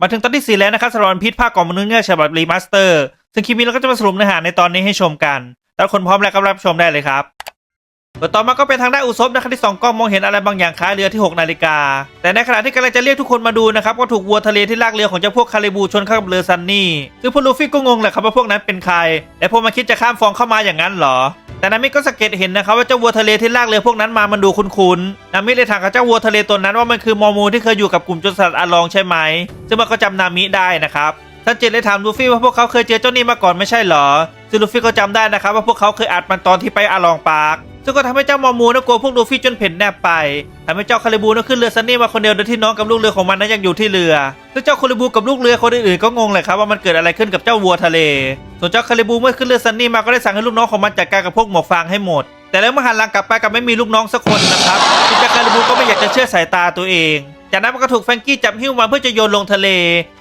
มาถึงตอนที่ 4 แล้วนะครับสำหรับพิษภาคก่องมนุษย์เนื้อฉบับรีมาสเตอร์ ซึ่งคลิปนี้เราก็จะมาสรุปเนื้อหาในตอนนี้ให้ชมกัน แต่คนพร้อมแล้วก็รับชมได้เลยครับ ต่อมาก็เป็นทางด้านอุซบนะครับที่สองกล้องมองเห็นอะไรบางอย่างคล้ายเรือที่ 6 นาฬิกา แต่ในขณะที่กำลังจะเรียกทุกคนมาดูนะครับก็ถูกวัวทะเลที่ลากเรือของเจ้าพวกคาริบูชนเข้ากับเรือซันนี่ซึ่งพวกลูฟี่ก็งงแหละครับว่าพวกนั้นเป็นใคร และพวกมันคิดจะข้ามฟองเข้ามาอย่างนั้นเหรอ แต่นามิก็สังเกตเห็นนะครับว่าเจ้าวัวทะเลที่ลากเรือพวกนั้นมามันดูคุ้นๆนามิเลยถามกับเจ้าวัวทะเลตัวนั้นว่ามันคือมอมูที่เคยอยู่กับกลุ่มจรสลัดอาลองใช่ไหมซึ่งมันก็จำนามิได้นะครับท่านเจนเลยถามลูฟี่ว่าพวกเขาเคยเจอเจ้านี่มาก่อนไม่ใช่หรอซึ่งลูฟี่ก็จำได้นะครับว่าพวกเขาเคยอัดมันตอนที่ไปอาลองปาร์ค ซึ่งก็ทำให้เจ้ามอมูนะกลัวพวกลูฟี่จนเพ่นแนบไปทำให้เจ้าคาริบูนะขึ้นเรือซันนี่มาคนเดียวโดยที่น้องกับลูกเรือของมันนั้นยังอยู่ที่เรือ ซึ่งเจ้าคาริบูกับลูกเรือคนอื่นๆก็งงเลยครับว่ามันเกิดอะไรขึ้นกับเจ้าวัวทะเล ส่วนเจ้าคาริบูเมื่อขึ้นเรือซันนี่มาก็ได้สั่งให้ลูกน้องของมันจัดการกับพวกหมวกฟางให้หมด แต่แล้วเมื่อหันหลังกลับไปกลับไม่มีลูกน้องสักคนนะครับเจ้าคาริบูก็ไม่อยากจะเชื่อสายตาตัวเอง จากนั้นมันก็ถูกแฟงกี้จับหิ้วมาเพื่อจะโยนลงทะเล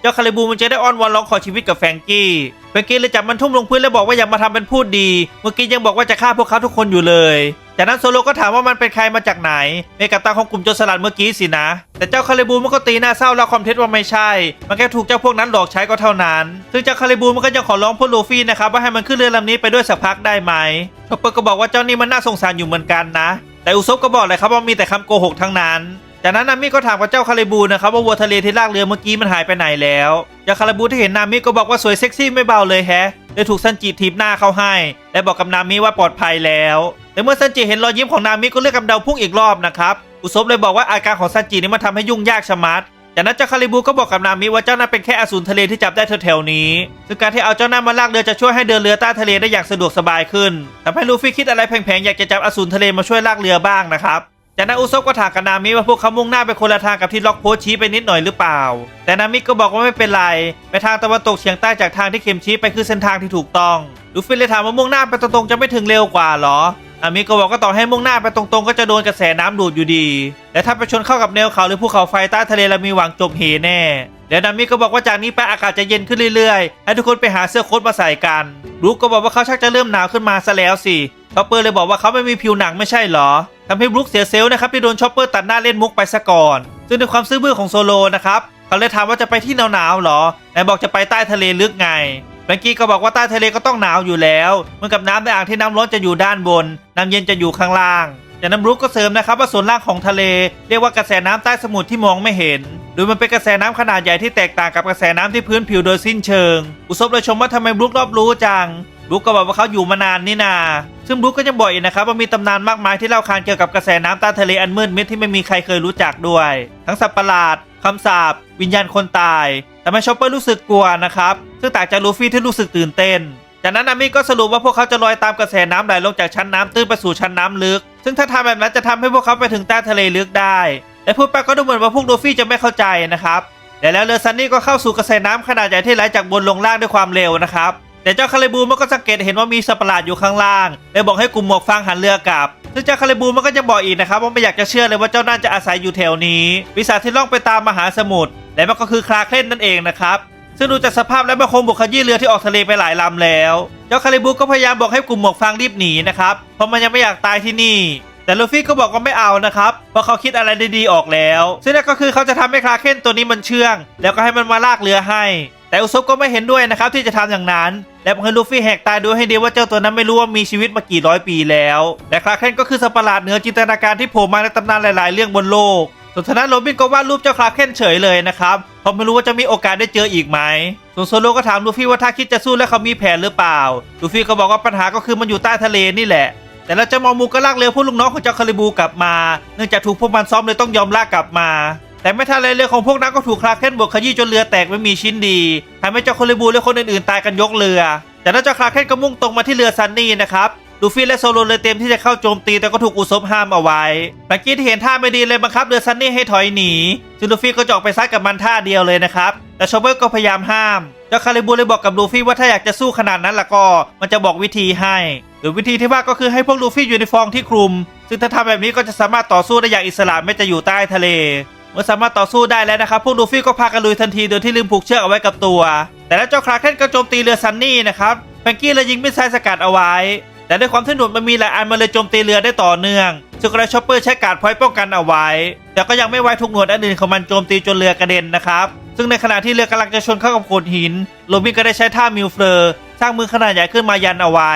เจ้าคาริบูมันจะได้อ้อนวอนร้องขอชีวิตกับแฟงกี้แฟงกี้เลยจับมันทุ่มลงพื้นแล้วบอกว่าอย่ามาทำเป็นพูดดี เมื่อกี้ยังบอกว่าจะฆ่าพวกเขาทุกคนอยู่เลยจากนั้นโซโลก็ถามว่ามันเป็นใครมาจากไหนเมกัปตันของกลุ่มโจรสลัดเมื่อกี้สินะ แต่เจ้าคาริบูมันก็ตีหน้าเศร้าแล้วความเท็จว่าไม่ใช่ มันแค่ถูกเจ้าพวกนั้นหลอกใช้ก็เท่านั้น ซึ่งเจ้าคาริบูมันก็ยังขอร้องพวกลูฟี่นะครับว่าให้มันขึ้นเรือลำนี้ไปด้วยสักพักได้ไหมชอปเปอร์ก็บอกว่าเจ้านี่มันน่าสงสารอยู่เหมือนกันนะ แต่อุซบก็บอกเลยครับว่ามีแต่คำโกหกทั้งนั้น จากนั้นนามิก็ถามกับเจ้าคาริบูนะครับว่าวัวทะเลที่ลากเรือเมื่อกี้มันหายไปไหนแล้วเจ้าคาริบูที่เห็นนามิก็บอกว่าสวยเซ็กซี่ไม่เบาเลยแฮะเลยถูกซันจิทีบหน้าเข้าให้ และบอกกับนามิว่าปลอดภัยแล้วแต่เมื่อซันจิเห็นรอยยิ้มของนามิก็เลือกกำเดาพุ่งอีกรอบนะครับอุซบเลยบอกว่าอาการของซันจินี่มันทำให้ยุ่งยากชะมัดจากนั้นเจ้าคาริบูก็บอกกับนามิว่าเจ้านั้นเป็นแค่อสูรทะเลที่จับได้แถวๆนี้ ซึ่งการที่เอาเจ้านั้นมาลากเรือจะช่วยให้เดินเรือใต้ทะเลได้อย่างสะดวกสบายขึ้นทำให้ลูฟี่คิดอะไรแผงๆอยากจะจับอสูรทะเลมาช่วยลากเรือบ้างนะครับ จากนั้นอุซบก็ถามกับนามิว่าพวกเขามุ่งหน้าไปคนละทางกับที่ล็อกโพชี้ไปนิดหน่อยหรือเปล่า แต่นามิก็บอกว่าไม่เป็นไร ไปทางตะวันตกเฉียงใต้จากทางที่เข็มชี้ไปคือเส้นทางที่ถูกต้องลูฟี่เลยถามว่ามุ่งหน้าไปตรงๆจะไม่ถึงเร็วกว่าเหรอนามิก็บอกก็ต่อให้มุ่งหน้าไปตรงๆ ก็จะโดนกระแสน้ำดูดอยู่ดี แต่ถ้าไปชนเข้ากับแนวเขาหรือภูเขาไฟใต้ทะเลแล้วมีหวังจมเหแน่แล้วนามิก็บอกว่าจากนี้ไปอากาศจะเย็นขึ้นเรื่อยๆ ให้ทุกคนไปหาเสื้อโค้ทมาใส่กันลูกก็บอกว่าเขาชักจะเริ่มหนาวขึ้นมาซะแล้วสิชอปเปอร์เลยบอกว่าเขาไม่มีผิวหนังไม่ใช่หรอ ทำให้บรูคเสียเซลล์นะครับที่โดนชอปเปอร์ตัดหน้าเล่นมุกไปซะก่อน ซึ่งในความซื่อบื้อของโซโลนะครับเขาเลยถามว่าจะไปที่หนาวๆหรอไหนบอกจะไปใต้ทะเลลึกไงแบงกี้ก็บอกว่าใต้ทะเลก็ต้องหนาวอยู่แล้วเหมือนกับน้ำในอ่างที่น้ำร้อนจะอยู่ด้านบน น้ำเย็นจะอยู่ข้างล่าง จากนั้นบรูคก็เสริมนะครับว่าส่วนล่างของทะเล เรียกว่ากระแสน้ำใต้สมุทรที่มองไม่เห็นโดยมันเป็นกระแสน้ำขนาดใหญ่ที่แตกต่างกับกระแสน้ำที่พื้นผิวโดยสิ้นเชิง อุศบเลยชมว่าทำไมบรูครอบรู้จัง บรูคก็บอกว่าเขาอยู่มานานนี่นา ซึ่งบรูคก็ยังบอกอีกนะครับว่ามีตำนานมากมายที่เล่าขานเกี่ยวกับกระแสน้ำใต้ทะเลอันมืดมิดที่ไม่มีใครเคยรู้จักด้วย ทั้งสัตว์ประหลาดคำสาปวิญญาณคนตายแต่ไม่ชอปเปอร์รู้สึกกลัวนะครับซึ่งต่างจากลูฟี่ที่รู้สึกตื่นเต้นจากนั้นนามิก็สรุปว่าพวกเขาจะลอยตามกระแสน้ำไหลลงจากชั้นน้ำตื้นไปสู่ชั้นน้ำลึก ซึ่งถ้าทำแบบนั้นจะทำให้พวกเขาไปถึงใต้ทะเลลึกได้แต่พูดไปก็ดูเหมือนว่าพวกลูฟี่จะไม่เข้าใจนะครับแต่แล้วเรือซันนี่ก็เข้าสู่กระแสน้ำขนาดใหญ่ที่ไหลจากบนลงล่างด้วยความเร็วนะครับ แต่เจ้าคาริบูมันก็สังเกตเห็นว่ามีสัตว์ประหลาดอยู่ข้างล่างเลยบอกให้กลุ่มหมวกฟางหันเรือกลับซึ่งเจ้าคาริบูมันก็จะบอกอีกนะครับว่าไม่อยากจะเชื่อเลยว่าเจ้าน่าจะอาศัยอยู่แถวนี้ปีศาที่ล่องไปตามมหาสมุทรและมันก็คือคลาเคลนนั่นเองนะครับซึ่งดูจากสภาพแล้วมันคงบุกขยี้เรือที่ออกทะเลไปหลายลำแล้ว เจ้าคาริบูก็พยายามบอกให้กลุ่มหมวกฟางรีบหนีนะครับเพราะมันยังไม่อยากตายที่นี่แต่ลูฟี่ก็บอกว่าไม่เอานะครับ เพราะเขาคิดอะไรดีๆออกแล้ว ซึ่งนั่นก็คือเขาจะทำให้คลาเคนตัวนี้มันเชื่อง แล้วก็ให้มันมาลากเรือให้ แต่อุซบก็ไม่เห็นด้วยนะครับที่จะทำอย่างนั้น และบอกให้ลูฟี่แหกตาดูให้ดีว่าเจ้าตัวนั้นไม่รู้ว่ามีชีวิตมากี่ร้อยปีแล้ว และคลาเคนก็คือสัตว์ประหลาดเหนือจินตนาการที่โผล่มาในตำนานหลาย ๆ เรื่องบนโลกส่วนทางด้านโรบินก็วาดรูปเจ้าคลาเคนเฉยเลยนะครับเพราะไม่รู้ว่าจะมีโอกาสได้เจออีกไหมส่วนโซโลก็ถามลูฟี่ว่าถ้าคิดจะสู้แล้วเขามีแผนหรือเปล่า ลูฟี่ก็บอกว่าปัญหาก็คือมันอยู่ใต้ทะเลนี่แหละ แต่แล้วเจ้ามอมูก็ลากเรือพวกลูกน้องของเจ้าคาริบูกลับมา เนื่องจากถูกพวกมันซ้อมเลยต้องยอมลากกลับมา แต่ไม่ทันไรเรือของพวกนั้นก็ถูกคลาเคนบวกขยี้จนเรือแตกไม่มีชิ้นดีทำให้เจ้าคาริบูและคนอื่นๆตายกันยกเรือแต่แล้วเจ้าคลาเคนก็มุ่งตรงมาที่เรือซันนี่นะครับลูฟี่และโซโลเลยเต็มที่จะเข้าโจมตีแต่ก็ถูกอุซบห้ามเอาไว้เมื่อกี้ที่เห็นท่าไม่ดีเลยบังคับเรือซันนี่ให้ถอยหนีซึ่งลูฟี่ก็จะออกไปซัดกับมันท่าเดียวเลยนะครับ แต่ชอเปอร์ก็พยายามห้าม เจ้าคาริบูเลยบอกกับลูฟี่ว่าถ้าอยากจะสู้ขนาดนั้นล่ะก็มันจะบอกวิธีให้ หรือวิธีที่ว่าก็คือให้พวกลูฟี่ยู่ในฟองที่คลุม ซึ่งถ้าทำแบบนี้ก็จะสามารถต่อสู้ได้อย่างอิสระไม่จะอยู่ใต้ทะเล เมื่อสามารถต่อสู้ได้แล้วนะครับ พวกลูฟี่ก็พากันลุยทันทีโดยที่ลืมผูกเชือกเอาไว้กับตัว แต่แล้วเจ้าคลาเคนก็โจมตีเรือซันนี่นะครับไปงกี้เลยยิงมิสไซล์สกัดเอาไว้ แต่ด้วยความที่หนวดมันมีหลายอันมันเลยโจมตีเรือได้ต่อเนื่องซึ่งกระชอปเปอร์ใช้การพอยป้องกันเอาไว้ แต่ก็ยังไม่ไว้ทุกหนวดอันอื่นของมันโจมตีจนเรือกระเด็นนะครับซึ่งในขณะที่เรือกำลังจะชนเข้ากับโขดหินโรบินก็ได้ใช้ท่ามิวเฟอร์ สร้างมือขนาดใหญ่ขึ้นมายันเอาไว้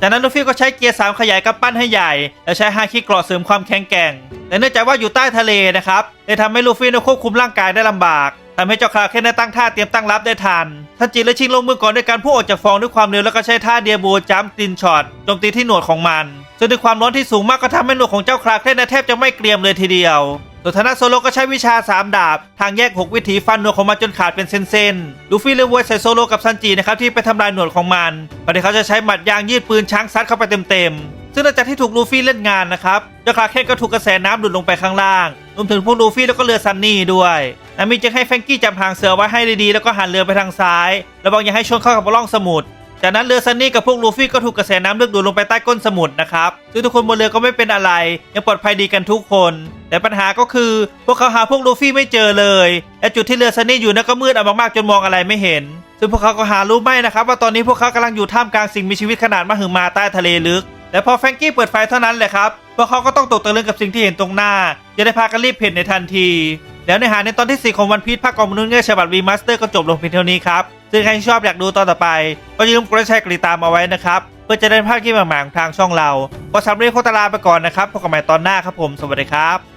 จากนั้นลูฟี่ก็ใช้เกียร์สามขยายกำปั้นให้ใหญ่ และใช้ฮาคิกราะเสริมความแข็งแกร่งแต่เนื่องจากว่าอยู่ใต้ทะเลนะครับเลยทำให้ลูฟี่นั้นควบคุมร่างกายได้ลำบากทำให้เจ้าคาเคนได้ตั้งท่าเตรียมตั้งรับได้ทันทันจิและชิงลงมือก่อนด้วยการพุ่งออกจากฟองด้วยความเร็วแล้วก็ใช้ท่าเดียโบจัมตินช็อตโจมตีที่หนวดของมันซึ่งด้วยความร้อนที่สูงมากก็ทำให้หนวดของเจ้าคราเคนนั้นแทบจะไม่เกรียมเลยทีเดียว ส่วนทางด้าโซโลก็ใช้วิชา 3 ดาบ ทางแยก 6 วิถีฟันหนวดของมันจนขาดเป็นเส้นๆลูฟี่เลยวยใส่โซโลกับซันจินะครับที่ไปทำลายหนวดของมันก่อนที่เขาจะใช้หมัดยางยืดปืนช้างซัดเข้าไปเต็มๆ ซึ่งหลังจากที่ถูกลูฟี่เล่นงานนะครับเจ้าคราเคนก็ถูกกระแสน้ำดูดลงไปข้างล่าง รวมถึงพวกลูฟี่แล้วก็เรือซันนี่ด้วยนามิจึงให้แฟงกี้จับหางเสือไว้ให้ดีๆแล้วก็หันเรือไปทางซ้าย ระวังอย่าให้ชนเข้ากับร่องสมุทร จากนั้นเรือซันนี่กับพวกลูฟี่ก็ถูกกระแสน้ำลึกดูดลงไปใต้ก้นสมุทรนะครับซึ่งทุกคนบนเรือก็ไม่เป็นอะไร ยังปลอดภัยดีกันทุกคน แต่ปัญหาก็คือ พวกเขาหาพวกลูฟี่ไม่เจอเลย และจุดที่เรือซันนี่อยู่นั่นก็มืดเอามากๆจนมองอะไรไม่เห็น ซึ่งพวกเขาก็หารู้ไม่นะครับ ว่าตอนนี้พวกเขากำลังอยู่ท่ามกลางสิ่งมีชีวิตขนาดมหึมาใต้ทะเลลึกแต่พอแฟรงกี้เปิดไฟเท่านั้นแหละครับพวกเขาก็ต้องตกตะลึงกับสิ่งที่เห็นตรงหน้าจะได้พากันรีบเพ่นในทันที แล้วเนื้อหาในตอนที่ 4 ของวันพีชภาคกองมนุษย์เงือกฉบับรีมาสเตอร์ก็จบลงเพียงเท่านี้ครับ ซึ่งใครที่ชอบอยากดูตอนต่อไป ก็อย่าลืมกดแชร์กดติดตามเอาไว้นะครับ เพื่อจะได้ภาคที่ใหม่ๆของทางช่องเรา ก็สำหรับเรื่องโคตรลาไปก่อนนะครับพบกันใหม่ตอนหน้าครับผม สวัสดีครับ